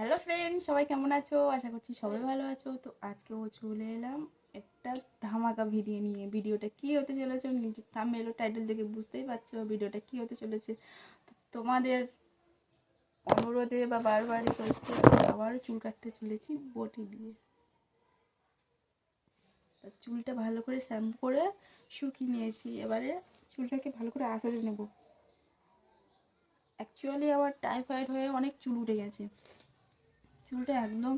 Hello friend সবাই কেমন আছো? আশা করছি সবাই ভালো আছো। তো আজকেও চলে এলাম একটা ধামাকা ভিডিও নিয়ে। ভিডিওটা কি হতে চলেছে নিজের থাম্বনেল ও টাইটেল দেখে বুঝতেই পারছ ভিডিওটা কি হতে চলেছে। তো তোমাদের অনুরোধে বা বারবার রিকোয়েস্টে আবার চুল কাটতে চলেছি বটি দিয়ে। চুলটা ভালো করে শ্যাম্পু করে শুকিয়ে নিয়েছি। এবারে চুলটাকে ভালো করে আঁচড়ে নেব। অ্যাকচুয়ালি আমার টাইফয়েড হয়ে অনেক চুল উঠে গেছে। চুলটা একদম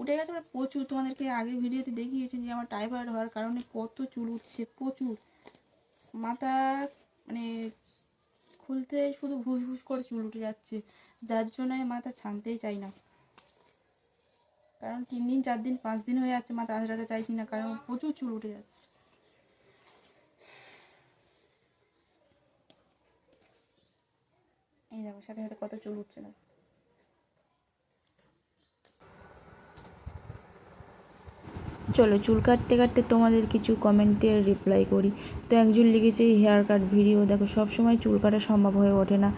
উঠে গেছে মানে প্রচুর। তোমাদেরকে আগের ভিডিওতে দেখিয়েছি যে আমার টাইফয়েড হওয়ার কারণে কত চুল উঠছে, প্রচুর। মাথা মানে খুলতে শুধু ভুস ভুস করে চুল উঠে যাচ্ছে, যার জন্য মাথা ছানতেই চাই না। কারণ তিন দিন, চার দিন, পাঁচ দিন হয়ে যাচ্ছে মাথা আঁচড়াতে চাইছি না, কারণ প্রচুর চুল উঠে যাচ্ছে। এই দেখো, সাথে সাথে কত চুল উঠছে না। চলো চুল কাটতে কাটতে তোমাদের কিছু কমেন্টের রিপ্লাই করি। তো একজন লিখেছে, এই হেয়ার কাট ভিডিও দেখো সব সময় চুল কাটা সম্ভব হয়ে ওঠে না।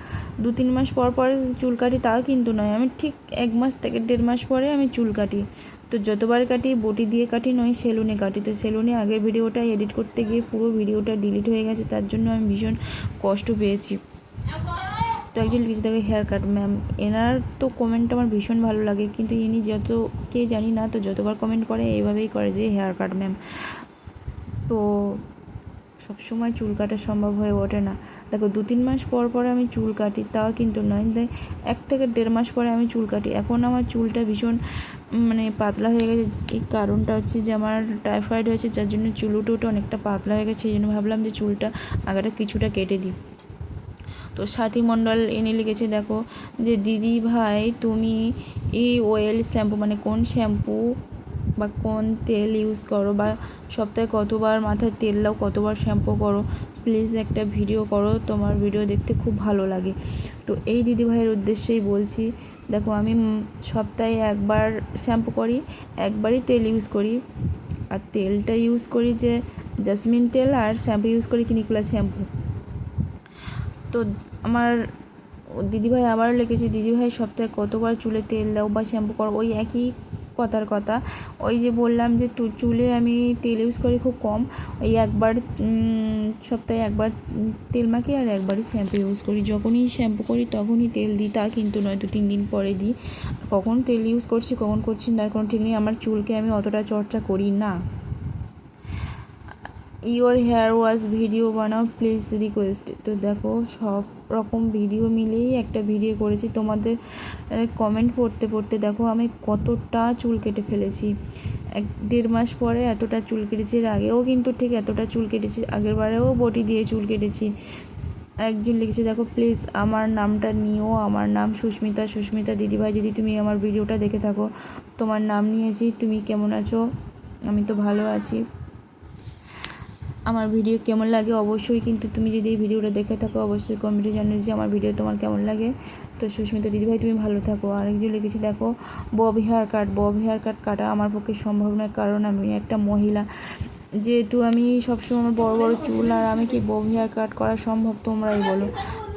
দু তিন মাস পর পর চুল কাটি তাও কিন্তু নয়। আমি ঠিক এক মাস থেকে দেড় মাস পরে আমি চুল কাটি। তো যতবার কাটি, বটি দিয়ে কাটি নয়, সেলুনে কাটি। তো সেলুনে আগের ভিডিওটা এডিট করতে গিয়ে পুরো ভিডিওটা ডিলিট হয়ে গেছে। তার জন্য আমি ভীষণ কষ্ট পেয়েছি। তো একজন লিখেছে দেখো হেয়ার কাট ম্যাম এনার তো কমেন্ট আমার ভীষণ ভালো লাগে, কিন্তু ইনি যত, কে জানি না, তো যতবার কমেন্ট করে এইভাবেই করে যে হেয়ার কাট ম্যাম তো সবসময় চুল কাটা সম্ভব হয়ে ওঠে না। দেখো, দু তিন মাস পর পর আমি চুল কাটি তাও কিন্তু নয়। দেখ এক থেকে দেড় মাস পরে আমি চুল কাটি। এখন আমার চুলটা ভীষণ মানে পাতলা হয়ে গেছে। এই কারণটা হচ্ছে যে আমার টাইফয়েড হয়েছে, যার জন্য চুল উঠে অনেকটা পাতলা হয়ে গেছে। সেই জন্য ভাবলাম যে চুলটা আগাটা কিছুটা কেটে দিই। তো সাথী মণ্ডল এনে লিখেছে, দেখো, যে দিদি ভাই, তুমি এই অয়েল শ্যাম্পু মানে কোন শ্যাম্পু বা কোন তেল ইউজ করো বা সপ্তাহে কতবার মাথায় তেল দাও, কতবার শ্যাম্পু করো প্লিজ একটা ভিডিও করো, তোমার ভিডিও দেখতে খুব ভালো লাগে। তো এই দিদি ভাইয়ের উদ্দেশ্যেই বলছি, দেখো, আমি সপ্তাহে একবার শ্যাম্পু করি, একবারই তেল ইউজ করি। আর তেলটা ইউজ করি যে জাসমিন তেল আর শ্যাম্পু ইউজ করি ক্লিনিকুলা শ্যাম্পু তো আমার দিদিভাই আবার লিখেছে, দিদিভাই, সপ্তাহে কতবার চুলে তেল দাও বা শ্যাম্পু করো? ওই একই কথার কথা। ওই যে বললাম যে চুলে আমি তেল ইউজ করি খুব কম। ওই একবার সপ্তাহে একবার তেল মাখি আর একবারই শ্যাম্পু ইউজ করি। যখনই শ্যাম্পু করি তখনই তেল দিই, তা কিন্তু নয় দু তিন দিন পরে দিই। কখন তেল ইউজ করছি, কখন করছি, তার কোনো ঠিক নেই। আমার চুলকে আমি অতটা চর্চা করি না। ইওর হেয়ার ওয়াশ ভিডিও বানাও প্লিজ রিকোয়েস্ট তো দেখো, সব রকম ভিডিও মিলেই একটা ভিডিও করেছি। তোমাদের কমেন্ট পড়তে পড়তে দেখো, আমি কতটা চুল কেটে ফেলেছি। এক দেড় মাস পরে এতটা চুল কেটেছি, এর আগেও কিন্তু ঠিক এতটা চুল কেটেছি, আগের বারেও বটি দিয়ে চুল কেটেছি। একজন লিখেছে, দেখো প্লিজ আমার নামটা নিও, আমার নাম সুস্মিতা সুস্মিতা দিদিভাই, যদি তুমি আমার ভিডিওটা দেখে থাকো, তোমার নাম নিয়েছি, তুমি কেমন আছো? আমি তো ভালো আছি। আমার ভিডিও কেমন লাগে অবশ্যই কিন্তু তুমি যদি এই ভিডিওটা দেখে থাকো, অবশ্যই কমেন্টে জানিয়ে যে আমার ভিডিও তোমার কেমন লাগে। তো সুস্মিতা দিদিভাই তুমি ভালো থাকো। আর একজন লিখেছি, দেখো, bob hair cut. Bob hair cut কাটা আমার পক্ষে সম্ভব নয়, কারণ আমি একটা মহিলা। যেহেতু আমি সবসময় আমার বড় বড় চুল আর আমি কি বব হেয়ার কাট করা সম্ভব তোমরাই বলো।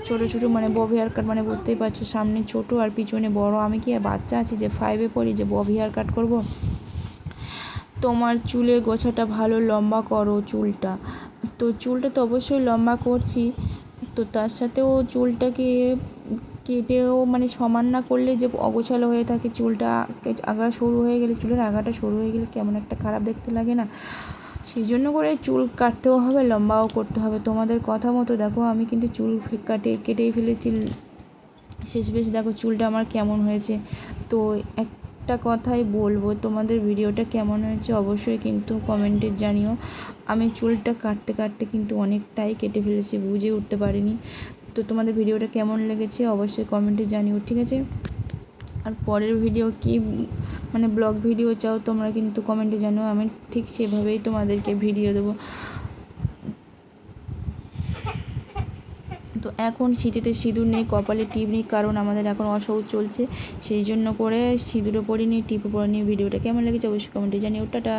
ছোটো ছোটো মানে বব হেয়ার কাট মানে বুঝতেই পারছ, সামনে ছোটো আর পিছনে বড়। আমি কি আর বাচ্চা আছি যে ফাইভে পড়ি যে বব হেয়ার কাট করব? তোমার চুলের গোছাটা ভালো, লম্বা করো চুলটা। তো চুলটা তো অবশ্যই লম্বা করছি। তো তার সাথেও চুলটাকে কেটেও মানে সমান না করলে যে অগোছালো হয়ে থাকে চুলটা আগা সরু হয়ে গেলে, চুলের আগাটা সরু হয়ে গেলে কেমন একটা খারাপ দেখতে লাগে না? সেই জন্য করে চুল কাটতেও হবে, লম্বাও করতে হবে। তোমাদের কথা মতো দেখো, আমি কিন্তু চুল কাটে কেটেই ফেলেছি। শেষ বেশ দেখো চুলটা আমার কেমন হয়েছে। তো একটা কথাই বলব, তোমাদের ভিডিওটা কেমন হয়েছে অবশ্যই কিন্তু কমেন্টে জানিও। আমি চুলটা কাটতে কাটতে কিন্তু অনেকটাই কেটে ফেলেছি, বুঝে উঠতে পারিনি। তো তোমাদের ভিডিওটা কেমন লেগেছে অবশ্যই কমেন্টে জানিও, ঠিক আছে? আর পরের ভিডিও কি মানে ব্লগ ভিডিও চাও তোমরা কিন্তু কমেন্টে জানিও, আমি ঠিক সেভাবেই তোমাদেরকে ভিডিও দেবো। তো এখন শীতেতে সিঁদুর নেই, কপালে টিপ নেই, কারণ আমাদের এখন অসৌচ চলছে। সেই জন্য করে সিঁদুরও পরিনি টিপও পরিনি ভিডিওটা কেমন লেগেছে অবশ্যই কমেন্টে জানিও। টাটা।